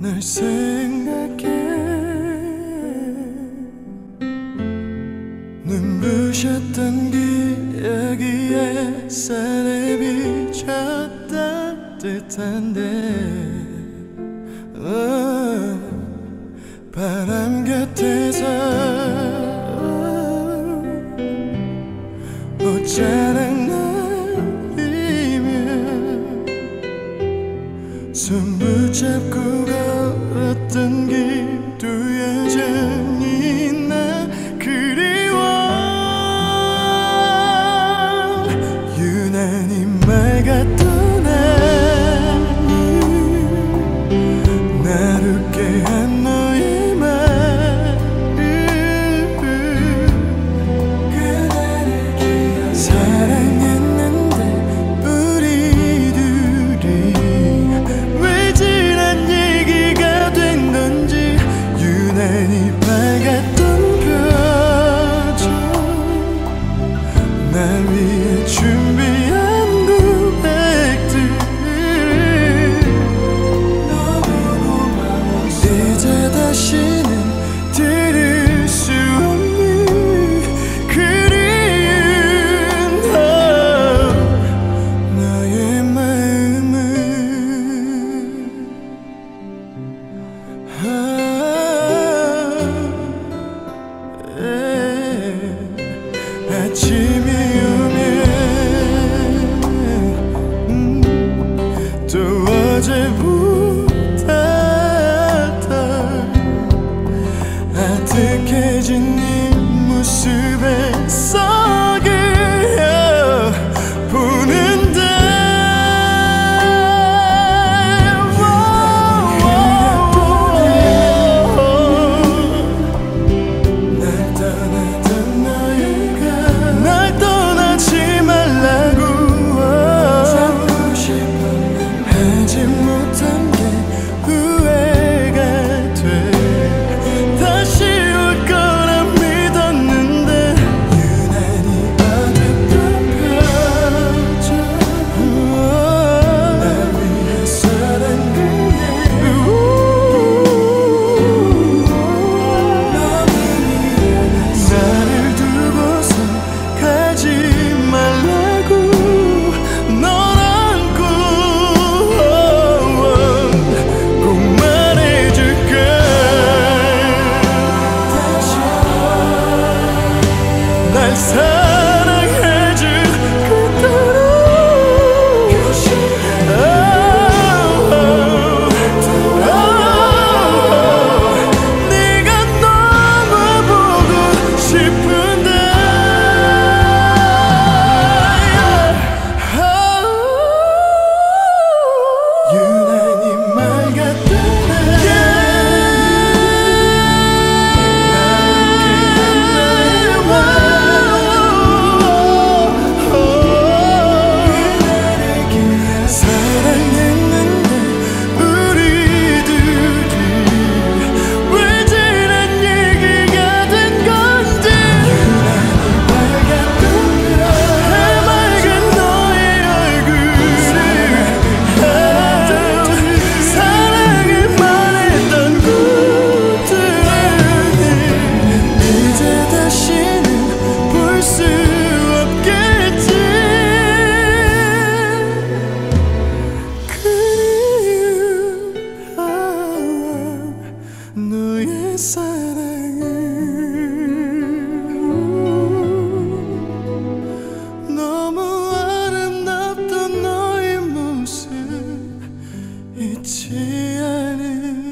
널 생각해. 눈부셨던 기억에 산에 비쳤던 듯한데. 어, 바람 곁에서 옷자락 날이면 손 붙잡고 가. 갔던 길 뒤에 쟁이 나 그리워. 유난히 맑았던 하늘 나를 깨안너 ti. Christmas. 않은